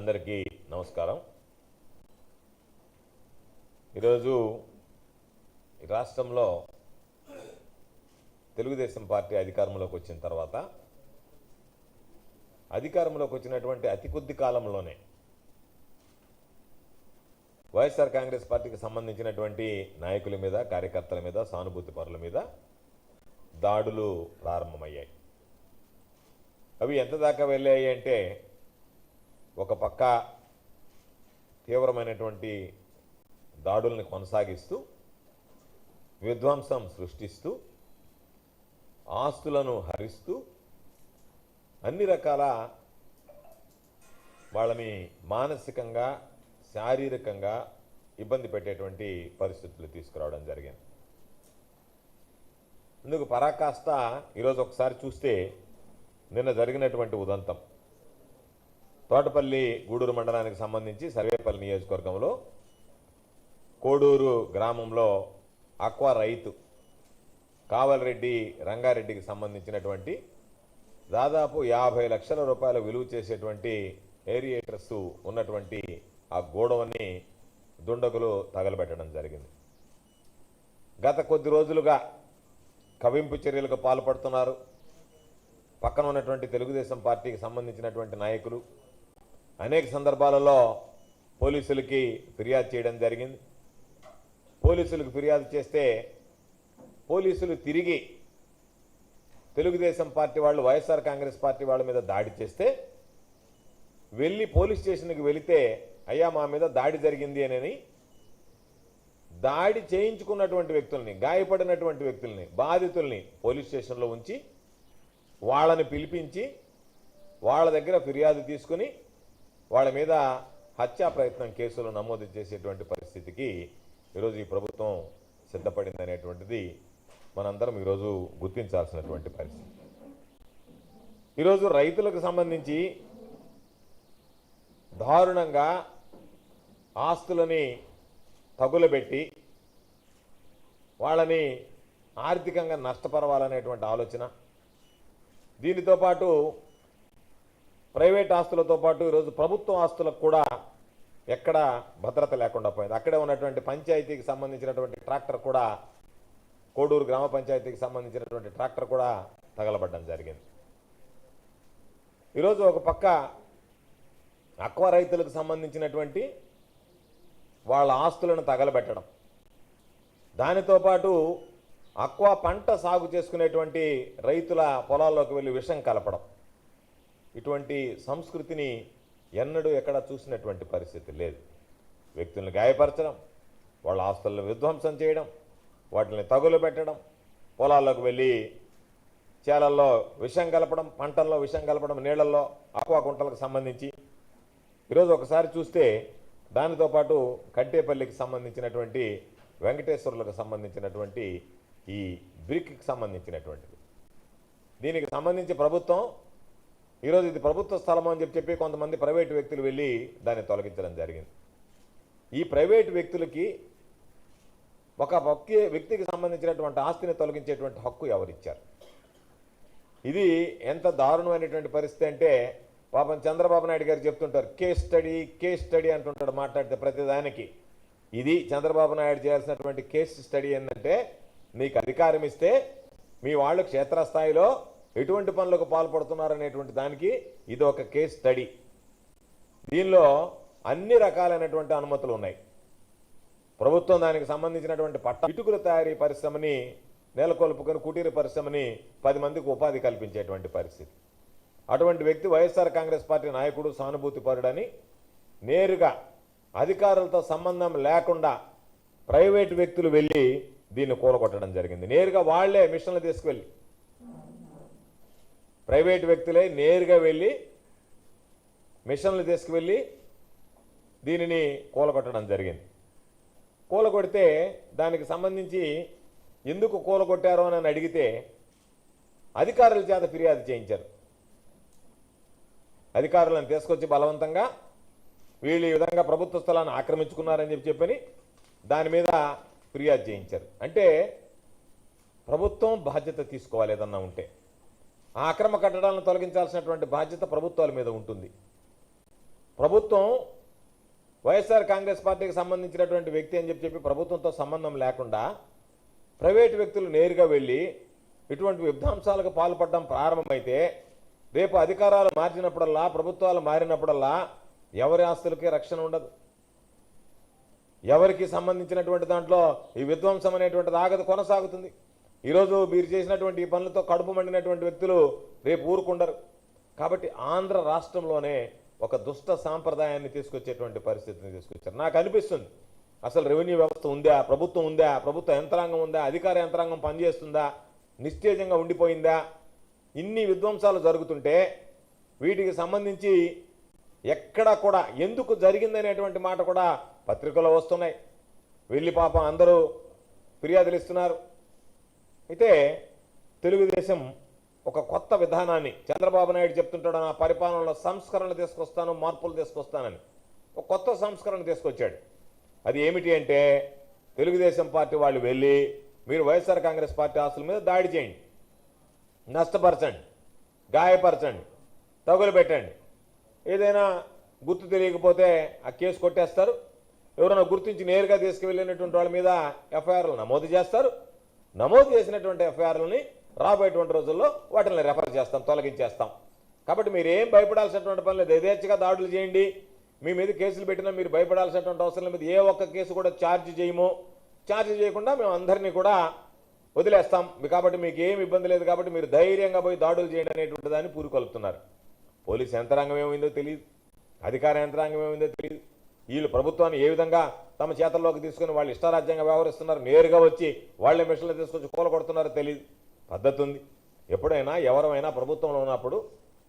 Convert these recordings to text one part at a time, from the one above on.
అందరికీ నమస్కారం. ఈరోజు ఈ రాష్ట్రంలో తెలుగుదేశం పార్టీ అధికారంలోకి వచ్చిన తర్వాత అధికారంలోకి వచ్చినటువంటి అతి కొద్ది కాలంలోనే వైఎస్ఆర్ కాంగ్రెస్ పార్టీకి సంబంధించినటువంటి నాయకుల మీద కార్యకర్తల మీద సానుభూతి పరుల మీద దాడులు ప్రారంభమయ్యాయి. అవి ఎంత దాకా వెళ్ళాయి అంటే ఒక పక్క తీవ్రమైనటువంటి దాడుల్ని కొనసాగిస్తూ విధ్వంసం సృష్టిస్తూ ఆస్తులను హరిస్తూ అన్ని రకాల వాళ్ళని మానసికంగా శారీరకంగా ఇబ్బంది పెట్టేటువంటి పరిస్థితులు తీసుకురావడం జరిగింది. అందుకు పరాకాష్ట ఈరోజు ఒకసారి చూస్తే నిన్న జరిగినటువంటి ఉదంతం. తోటపల్లి గూడూరు మండలానికి సంబంధించి సర్వేపల్లి నియోజకవర్గంలో కోడూరు గ్రామంలో అక్వా రైతు కావలరెడ్డి రంగారెడ్డికి సంబంధించినటువంటి దాదాపు యాభై లక్షల రూపాయలు విలువ చేసేటువంటి ఏరియేటర్స్ ఉన్నటువంటి ఆ గోడవని దుండగులు తగలబెట్టడం జరిగింది. గత కొద్ది రోజులుగా కవింపు చర్యలకు పాల్పడుతున్నారు. పక్కన ఉన్నటువంటి తెలుగుదేశం పార్టీకి సంబంధించినటువంటి నాయకులు అనేక సందర్భాలలో పోలీసులకి ఫిర్యాదు చేయడం జరిగింది. పోలీసులకు ఫిర్యాదు చేస్తే పోలీసులు తిరిగి తెలుగుదేశం పార్టీ వాళ్ళు వైఎస్ఆర్ కాంగ్రెస్ పార్టీ వాళ్ళ మీద దాడి చేస్తే వెళ్ళి పోలీస్ స్టేషన్కి వెళితే అయ్యా మా మీద దాడి జరిగింది అని దాడి చేయించుకున్నటువంటి వ్యక్తుల్ని గాయపడినటువంటి వ్యక్తుల్ని బాధితుల్ని పోలీస్ స్టేషన్లో ఉంచి వాళ్ళని పిలిపించి వాళ్ళ దగ్గర ఫిర్యాదు తీసుకుని వాళ్ళ మీద హత్యా ప్రయత్నం కేసులు నమోదు చేసేటువంటి పరిస్థితికి ఈరోజు ఈ ప్రభుత్వం సిద్ధపడింది అనేటువంటిది మనందరం ఈరోజు గుర్తించాల్సినటువంటి పరిస్థితి. ఈరోజు రైతులకు సంబంధించి దారుణంగా ఆస్తులని తగులబెట్టి వాళ్ళని ఆర్థికంగా నష్టపరవాలనేటువంటి ఆలోచన. దీనితో పాటు ప్రైవేట్ ఆస్తులతో పాటు ఈరోజు ప్రభుత్వ ఆస్తులకు కూడా ఎక్కడ భద్రత లేకుండా పోయింది. అక్కడే ఉన్నటువంటి పంచాయతీకి సంబంధించినటువంటి ట్రాక్టర్ కూడా కోడూరు గ్రామ పంచాయతీకి సంబంధించినటువంటి ట్రాక్టర్ కూడా తగలబడ్డం జరిగింది. ఈరోజు ఒక పక్క అక్వా రైతులకు సంబంధించినటువంటి వాళ్ళ ఆస్తులను తగలబెట్టడం. దానితో పాటు అక్వా పంట సాగు చేసుకునేటువంటి రైతుల పొలాల్లోకి వెళ్ళి విషం కలపడం. ఇటువంటి సంస్కృతిని ఎన్నడూ ఎక్కడ చూసినటువంటి పరిస్థితి లేదు. వ్యక్తులను గాయపరచడం వాళ్ళ ఆస్తులను విధ్వంసం చేయడం వాటిని తగులు పెట్టడం పొలాల్లోకి వెళ్ళి చేలల్లో విషం కలపడం పంటల్లో విషం కలపడం నీళ్ళల్లో అక్వా గుంటలకు సంబంధించి ఈరోజు ఒకసారి చూస్తే దానితో పాటు కట్టేపల్లికి సంబంధించినటువంటి వెంకటేశ్వరులకు సంబంధించినటువంటి ఈ బ్రిక్కి సంబంధించినటువంటిది. దీనికి సంబంధించి ప్రభుత్వం ఈరోజు ఇది ప్రభుత్వ స్థలం అని చెప్పి చెప్పి కొంతమంది ప్రైవేటు వ్యక్తులు వెళ్ళి దాన్ని తొలగించడం జరిగింది. ఈ ప్రైవేటు వ్యక్తులకి ఒక వ్యక్తి వ్యక్తికి సంబంధించినటువంటి ఆస్తిని తొలగించేటువంటి హక్కు ఎవరిచ్చారు? ఇది ఎంత దారుణమైనటువంటి పరిస్థితి అంటే పాపం చంద్రబాబు నాయుడు గారు చెప్తుంటారు కేస్ స్టడీ కేస్ స్టడీ అంటుంటాడు మాట్లాడితే ప్రతిదానికి ఇది చంద్రబాబు నాయుడు చేయాల్సినటువంటి కేస్ స్టడీ ఏంటంటే మీకు అధికారం ఇస్తే మీ వాళ్ళు క్షేత్రస్థాయిలో ఎటువంటి పనులకు పాల్పడుతున్నారనేటువంటి దానికి ఇది ఒక కేస్ స్టడీ. దీనిలో అన్ని రకాలైనటువంటి అనుమతులు ఉన్నాయి. ప్రభుత్వం దానికి సంబంధించినటువంటి పట్ట ఇటుకల తయారీ పరిశ్రమని నెలకొల్పుకొని కుటీర పరిశ్రమని పది మందికి ఉపాధి కల్పించేటువంటి పరిస్థితి. అటువంటి వ్యక్తి వైఎస్ఆర్ కాంగ్రెస్ పార్టీ నాయకుడు సానుభూతి పరుడని నేరుగా అధికారులతో సంబంధం లేకుండా ప్రైవేటు వ్యక్తులు వెళ్ళి దీన్ని కూలగొట్టడం జరిగింది. నేరుగా వాళ్ళే మిషన్లు తీసుకువెళ్ళి ప్రైవేట్ వ్యక్తులే నేరుగా వెళ్ళి మిషన్లు తీసుకువెళ్ళి దీనిని కూలగొట్టడం జరిగింది. కూలగొడితే దానికి సంబంధించి ఎందుకు కూలగొట్టారో అని అడిగితే అధికారుల చేత ఫిర్యాదు చేయించారు. అధికారులను తీసుకొచ్చి బలవంతంగా వీళ్ళు ఈ విధంగా ప్రభుత్వ స్థలాన్ని ఆక్రమించుకున్నారని చెప్పి చెప్పని దాని మీద ఫిర్యాదు చేయించారు. అంటే ప్రభుత్వం బాధ్యత తీసుకోవాలి ఏదన్నా ఉంటే. ఆ అక్రమ కట్టడాలను తొలగించాల్సినటువంటి బాధ్యత ప్రభుత్వాల మీద ఉంటుంది. ప్రభుత్వం వైఎస్ఆర్ కాంగ్రెస్ పార్టీకి సంబంధించినటువంటి వ్యక్తి అని చెప్పి చెప్పి ప్రభుత్వంతో సంబంధం లేకుండా ప్రైవేటు వ్యక్తులు నేరుగా వెళ్ళి ఇటువంటి విధ్వంసాలకు పాల్పడడం ప్రారంభమైతే రేపు అధికారాలు మార్చినప్పుడల్లా ప్రభుత్వాలు మారినప్పుడల్లా ఎవరి ఆస్తులకి రక్షణ ఉండదు. ఎవరికి సంబంధించినటువంటి దాంట్లో ఈ విధ్వంసం అనేటువంటిది ఆగదు కొనసాగుతుంది. ఈరోజు మీరు చేసినటువంటి ఈ పనులతో కడుపు మండినటువంటి వ్యక్తులు రేపు ఊరుకుండరు. కాబట్టి ఆంధ్ర రాష్ట్రంలోనే ఒక దుష్ట సాంప్రదాయాన్ని తీసుకొచ్చేటువంటి పరిస్థితిని తీసుకొచ్చారు. నాకు అనిపిస్తుంది అసలు రెవెన్యూ వ్యవస్థ ఉందా ప్రభుత్వం ఉందా ప్రభుత్వ యంత్రాంగం ఉందా అధికార యంత్రాంగం పనిచేస్తుందా నిశ్చేజంగా ఉండిపోయిందా ఇన్ని విధ్వంసాలు జరుగుతుంటే వీటికి సంబంధించి ఎక్కడా కూడా ఎందుకు జరిగిందనేటువంటి మాట కూడా పత్రికల్లో వస్తున్నాయి. వెళ్ళి పాపం అందరూ ఫిర్యాదులు ఇస్తున్నారు. అయితే తెలుగుదేశం ఒక కొత్త విధానాన్ని చంద్రబాబు నాయుడు చెప్తుంటాడు నా పరిపాలనలో సంస్కరణలు తీసుకొస్తాను మార్పులు తీసుకొస్తానని. ఒక కొత్త సంస్కరణ తీసుకొచ్చాడు. అది ఏమిటి అంటే తెలుగుదేశం పార్టీ వాళ్ళు వెళ్ళి మీరు వైఎస్ఆర్ కాంగ్రెస్ పార్టీ ఆస్తుల మీద దాడి చేయండి. నష్టపరచండి. గాయపరచండి. తగులు పెట్టండి. ఏదైనా గుర్తు తెలియకపోతే ఆ కేసు కొట్టేస్తారు. ఎవరైనా గుర్తించి నేరుగా తీసుకువెళ్ళినటువంటి వాళ్ళ మీద ఎఫ్ఐఆర్లు నమోదు చేస్తారు. నమోదు చేసినటువంటి ఎఫ్ఐఆర్లని రాబోయేటువంటి రోజుల్లో వాటిని రెఫర్ చేస్తాం తొలగించేస్తాం. కాబట్టి మీరు ఏం భయపడాల్సినటువంటి పని లేదు. యథేచ్ఛగా దాడులు చేయండి. మీ మీద కేసులు పెట్టినా మీరు భయపడాల్సినటువంటి అవసరం లేదు. ఏ ఒక్క కేసు కూడా ఛార్జ్ చేయము. ఛార్జ్ చేయకుండా మేము అందరినీ కూడా వదిలేస్తాం. మీ- కాబట్టి మీకు ఏం ఇబ్బంది లేదు. కాబట్టి మీరు ధైర్యంగా పోయి దాడులు చేయండి అనేటువంటి దాన్ని పూరుకొలుపుతున్నారు. పోలీస్ యంత్రాంగం ఏమైందో తెలియదు అధికార యంత్రాంగం ఏమైందో తెలియదు వీళ్ళు ప్రభుత్వాన్ని ఏ విధంగా తమ చేతల్లోకి తీసుకుని వాళ్ళు ఇష్టారాజ్యంగా వ్యవహరిస్తున్నారు నేరుగా వచ్చి వాళ్ళే మిషన్లు తీసుకొచ్చి కూలగొడుతున్నారో తెలియదు పద్ధతి ఉంది. ఎప్పుడైనా ఎవరైనా ప్రభుత్వంలో ఉన్నప్పుడు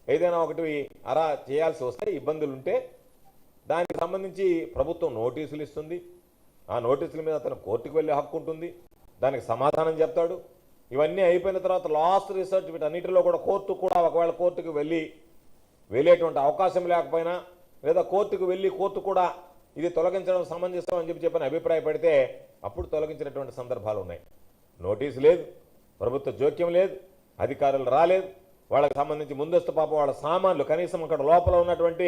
ఏదైనా ఒకటి అరా చేయాల్సి వస్తే ఇబ్బందులు ఉంటే దానికి సంబంధించి ప్రభుత్వం నోటీసులు ఇస్తుంది. ఆ నోటీసుల మీద అతను కోర్టుకు వెళ్ళే హక్కు ఉంటుంది. దానికి సమాధానం చెప్తాడు. ఇవన్నీ అయిపోయిన తర్వాత లాస్ట్ రీసెర్చ్ వీటన్నిటిలో కూడా కోర్టు కూడా ఒకవేళ కోర్టుకు వెళ్ళి వెళ్ళేటువంటి అవకాశం లేకపోయినా లేదా కోర్టుకు వెళ్ళి కోర్టు కూడా ఇది తొలగించడం సమంజసం అని చెప్పి చెప్పని అభిప్రాయపడితే అప్పుడు తొలగించినటువంటి సందర్భాలు ఉన్నాయి నోటీసు లేదు ప్రభుత్వ జోక్యం లేదు అధికారులు రాలేదు వాళ్ళకి సంబంధించి ముందస్తు పాపం వాళ్ళ సామాన్లు కనీసం అక్కడ లోపల ఉన్నటువంటి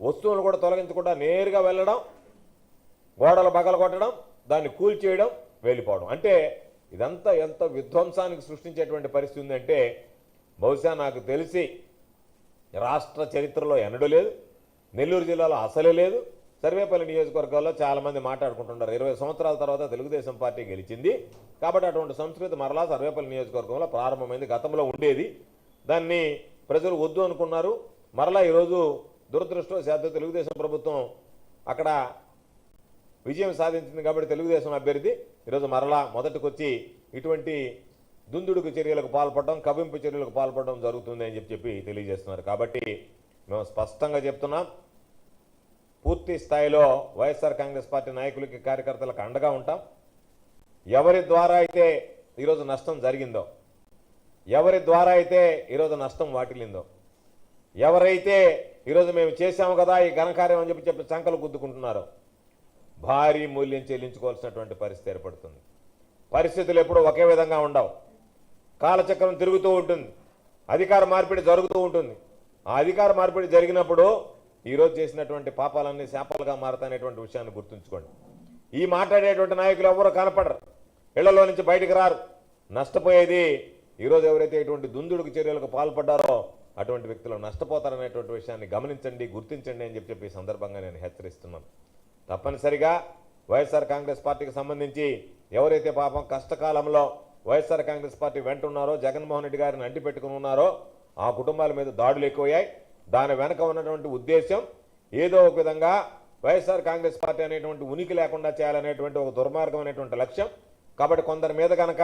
వస్తువులు కూడా తొలగించకుండా నేరుగా వెళ్ళడం గోడలు బగలు కొట్టడం దాన్ని కూల్చేయడం వెళ్ళిపోవడం అంటే ఇదంతా ఎంత విధ్వంసానికి సృష్టించేటువంటి పరిస్థితి ఉందంటే బహుశా నాకు తెలిసి రాష్ట్ర చరిత్రలో ఎన్నడూ లేదు నెల్లూరు జిల్లాలో అసలే లేదు సర్వేపల్లి నియోజకవర్గాల్లో చాలామంది మాట్లాడుకుంటున్నారు ఇరవై సంవత్సరాల తర్వాత తెలుగుదేశం పార్టీ గెలిచింది. కాబట్టి అటువంటి సంస్కృతి మరలా సర్వేపల్లి నియోజకవర్గంలో ప్రారంభమైంది. గతంలో ఉండేది. దాన్ని ప్రజలు వద్దు అనుకున్నారు. మరలా ఈరోజు దురదృష్టవశాత్తు తెలుగుదేశం ప్రభుత్వం అక్కడ విజయం సాధించింది కాబట్టి తెలుగుదేశం అభ్యర్థి. ఈరోజు మరలా మొదటికొచ్చి ఇటువంటి దుందుడుకు చర్యలకు పాల్పడడం కవింపు చర్యలకు పాల్పడడం జరుగుతుంది అని చెప్పి చెప్పి తెలియజేస్తున్నారు. కాబట్టి మేము స్పష్టంగా చెప్తున్నాం. పూర్తి స్థాయిలో వైఎస్ఆర్ కాంగ్రెస్ పార్టీ నాయకులకి కార్యకర్తలకు అండగా ఉంటాం. ఎవరి ద్వారా అయితే ఈరోజు నష్టం జరిగిందో ఎవరి ద్వారా అయితే ఈరోజు నష్టం వాటిల్లిందో ఎవరైతే ఈరోజు మేము చేశాము కదా ఈ ఘనకార్యం అని చెప్పి చెప్పి చంకలు గుద్దుకుంటున్నారో భారీ మూల్యం చెల్లించుకోవాల్సినటువంటి పరిస్థితి ఏర్పడుతుంది. పరిస్థితులు ఎప్పుడూ ఒకే విధంగా ఉండవు. కాలచక్రం తిరుగుతూ ఉంటుంది. అధికార మార్పిడి జరుగుతూ ఉంటుంది. ఆ అధికార మార్పిడి జరిగినప్పుడు ఈరోజు చేసినటువంటి పాపాలన్నీ శాపాలుగా మారతాయనేటువంటి విషయాన్ని గుర్తుంచుకోండి. ఈ మాట్లాడేటువంటి నాయకులు ఎవరు కనపడరు. ఇళ్ళలో నుంచి బయటకు రారు. నష్టపోయేది ఈరోజు ఎవరైతే ఇటువంటి దుందుడుకు చర్యలకు పాల్పడ్డారో అటువంటి వ్యక్తులు నష్టపోతారనేటువంటి విషయాన్ని గమనించండి గుర్తించండి అని చెప్పి చెప్పి సందర్భంగా నేను హెచ్చరిస్తున్నాను. తప్పనిసరిగా వైఎస్ఆర్ కాంగ్రెస్ పార్టీకి సంబంధించి ఎవరైతే పాపం కష్టకాలంలో వైఎస్ఆర్ కాంగ్రెస్ పార్టీ వెంట ఉన్నారో జగన్మోహన్ రెడ్డి గారిని అంటి పెట్టుకుని ఉన్నారో ఆ కుటుంబాల మీద దాడులు ఎక్కువయ్యాయి. దాని వెనక ఉన్నటువంటి ఉద్దేశం ఏదో ఒక విధంగా వైఎస్ఆర్ కాంగ్రెస్ పార్టీ అనేటువంటి ఉనికి లేకుండా చేయాలనేటువంటి ఒక దుర్మార్గం అనేటువంటి లక్ష్యం. కాబట్టి కొందరి మీద కనుక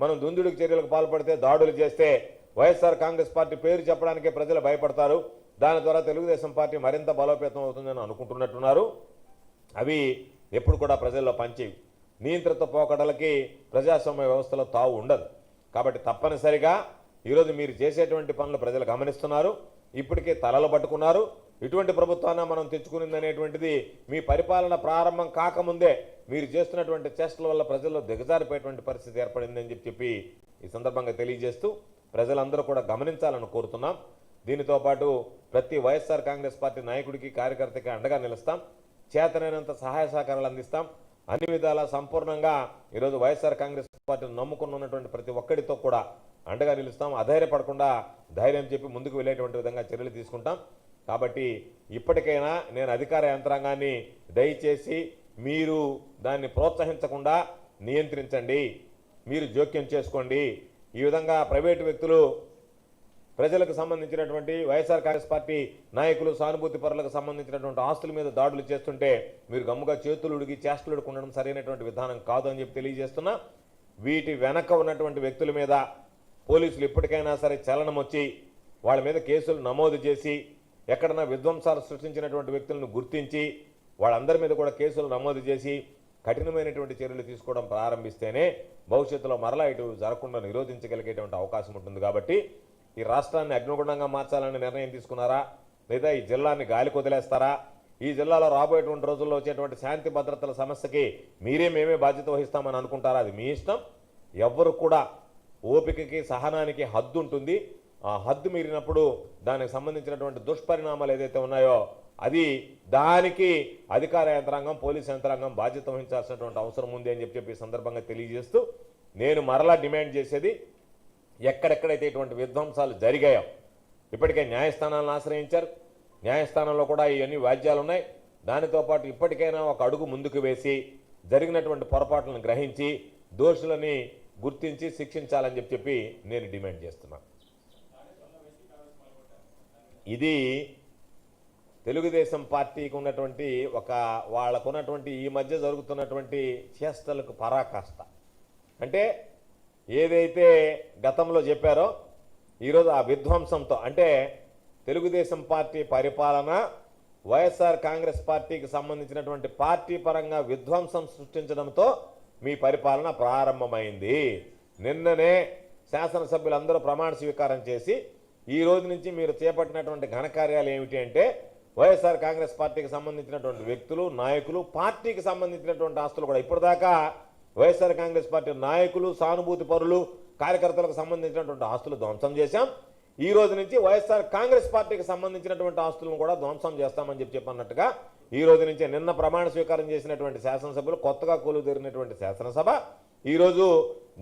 మనం దుందుడికి చర్యలకు పాల్పడితే దాడులు చేస్తే వైఎస్ఆర్ కాంగ్రెస్ పార్టీ పేరు చెప్పడానికే ప్రజలు భయపడతారు. దాని ద్వారా తెలుగుదేశం పార్టీ మరింత బలోపేతం అవుతుందని అనుకుంటున్నట్టున్నారు. అవి ఎప్పుడు కూడా ప్రజల్లో పంచేవి నియంత్రిత పోకడలకి ప్రజాస్వామ్య వ్యవస్థలో తావు ఉండదు. కాబట్టి తప్పనిసరిగా ఈరోజు మీరు చేసేటువంటి పనులు ప్రజలు గమనిస్తున్నారు. ఇప్పటికే తలలు పట్టుకున్నారు. ఇటువంటి ప్రభుత్వాన్ని మనం తెచ్చుకునింది అనేటువంటిది మీ పరిపాలన ప్రారంభం కాకముందే మీరు చేస్తున్నటువంటి చేష్టల వల్ల ప్రజల్లో దిగజారిపోయేటువంటి పరిస్థితి ఏర్పడిందని చెప్పి చెప్పి ఈ సందర్భంగా తెలియజేస్తూ ప్రజలందరూ కూడా గమనించాలని కోరుతున్నాం. దీనితో పాటు ప్రతి వైఎస్ఆర్ కాంగ్రెస్ పార్టీ నాయకుడికి కార్యకర్తకి అండగా నిలుస్తాం. చేతనైనంత సహాయ సహకారాలు అందిస్తాం. అన్ని విధాలా సంపూర్ణంగా ఈరోజు వైఎస్ఆర్ కాంగ్రెస్ పార్టీని నమ్ముకున్నటువంటి ప్రతి ఒక్కడితో కూడా అండగా నిలుస్తాం అధైర్యపడకుండా ధైర్యం చెప్పి ముందుకు వెళ్ళేటువంటి విధంగా చర్యలు తీసుకుంటాం. కాబట్టి ఇప్పటికైనా నేను అధికార యంత్రాంగాన్ని దయచేసి మీరు దాన్ని ప్రోత్సహించకుండా నియంత్రించండి. మీరు జోక్యం చేసుకోండి. ఈ విధంగా ప్రైవేటు వ్యక్తులు ప్రజలకు సంబంధించినటువంటి వైఎస్ఆర్ కాంగ్రెస్ పార్టీ నాయకులు సానుభూతి పరులకు సంబంధించినటువంటి ఆస్తుల మీద దాడులు చేస్తుంటే మీరు గమ్ముగా చేతులు ఉడిగి చేష్టలు ఉడుకుండడం ఉండడం సరైనటువంటి విధానం కాదు అని చెప్పి తెలియజేస్తున్నా. వీటి వెనక ఉన్నటువంటి వ్యక్తుల మీద పోలీసులు ఇప్పటికైనా సరే చలనం వచ్చి వాళ్ళ మీద కేసులు నమోదు చేసి ఎక్కడన్నా విధ్వంసాలు సృష్టించినటువంటి వ్యక్తులను గుర్తించి వాళ్ళందరి మీద కూడా కేసులు నమోదు చేసి కఠినమైనటువంటి చర్యలు తీసుకోవడం ప్రారంభిస్తేనే భవిష్యత్తులో మరలా ఇటు జరగకుండా నిరోధించగలిగేటువంటి అవకాశం ఉంటుంది కాబట్టి ఈ రాష్ట్రాన్ని అగ్నిగుణంగా మార్చాలని నిర్ణయం తీసుకున్నారా? లేదా ఈ జిల్లాని గాలి కొదిలేస్తారా ఈ జిల్లాలో రాబోయేటువంటి రోజుల్లో వచ్చేటువంటి శాంతి భద్రతల సమస్యకి మీరే మేమే బాధ్యత వహిస్తామని అనుకుంటారా? అది మీ ఇష్టం. ఎవ్వరు కూడా ఓపికకి సహనానికి హద్దు ఉంటుంది ఆ హద్దు మీరినప్పుడు దానికి సంబంధించినటువంటి దుష్పరిణామాలు ఏదైతే ఉన్నాయో అది దానికి అధికార యంత్రాంగం పోలీస్ యంత్రాంగం బాధ్యత వహించాల్సినటువంటి అవసరం ఉంది అని చెప్పి చెప్పి సందర్భంగా తెలియజేస్తూ నేను మరలా డిమాండ్ చేసేది ఎక్కడెక్కడైతే ఇటువంటి విధ్వంసాలు జరిగాయో ఇప్పటికే న్యాయస్థానాలను ఆశ్రయించారు. న్యాయస్థానంలో కూడా ఇవన్నీ వాద్యాలు ఉన్నాయి. దానితో పాటు ఇప్పటికైనా ఒక అడుగు ముందుకు వేసి జరిగినటువంటి పొరపాట్లను గ్రహించి దోషులని గుర్తించి శిక్షించాలని చెప్పి చెప్పి నేను డిమాండ్ చేస్తున్నాను ఇది తెలుగుదేశం పార్టీకి ఉన్నటువంటి ఒక వాళ్ళకున్నటువంటి ఈ మధ్య జరుగుతున్నటువంటి చేష్టలకు పరాకాష్ట. అంటే ఏదైతే గతంలో చెప్పారో ఈరోజు ఆ విధ్వంసంతో అంటే తెలుగుదేశం పార్టీ పరిపాలన వైఎస్ఆర్ కాంగ్రెస్ పార్టీకి సంబంధించినటువంటి పార్టీ పరంగా విధ్వంసం సృష్టించడంతో మీ పరిపాలన ప్రారంభమైంది. నిన్ననే శాసనసభ్యులందరూ ప్రమాణ స్వీకారం చేసి ఈ రోజు నుంచి మీరు చేపట్టినటువంటి ఘనకార్యాలు ఏమిటి అంటే వైఎస్ఆర్ కాంగ్రెస్ పార్టీకి సంబంధించినటువంటి వ్యక్తులు నాయకులు పార్టీకి సంబంధించినటువంటి ఆస్తులు కూడా. ఇప్పటిదాకా వైఎస్ఆర్ కాంగ్రెస్ పార్టీ నాయకులు సానుభూతి పరులు కార్యకర్తలకు సంబంధించినటువంటి ఆస్తులు ధ్వంసం చేశాం. ఈ రోజు నుంచి వైఎస్ఆర్ కాంగ్రెస్ పార్టీకి సంబంధించినటువంటి ఆస్తులను కూడా ధ్వంసం చేస్తామని చెప్పి చెప్పన్నట్టుగా ఈ రోజు నుంచే నిన్న ప్రమాణ స్వీకారం చేసినటువంటి శాసనసభ్యులు కొత్తగా కొలువు తీరినటువంటి శాసనసభ ఈరోజు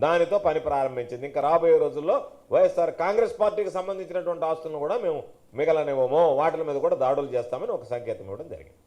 దానితో పని ప్రారంభించింది. ఇంకా రాబోయే రోజుల్లో వైఎస్ఆర్ కాంగ్రెస్ పార్టీకి సంబంధించినటువంటి ఆస్తులను కూడా మేము మిగలనివ్వము. వాటి మీద కూడా దాడులు చేస్తామని ఒక సంకేతం ఇవ్వడం జరిగింది.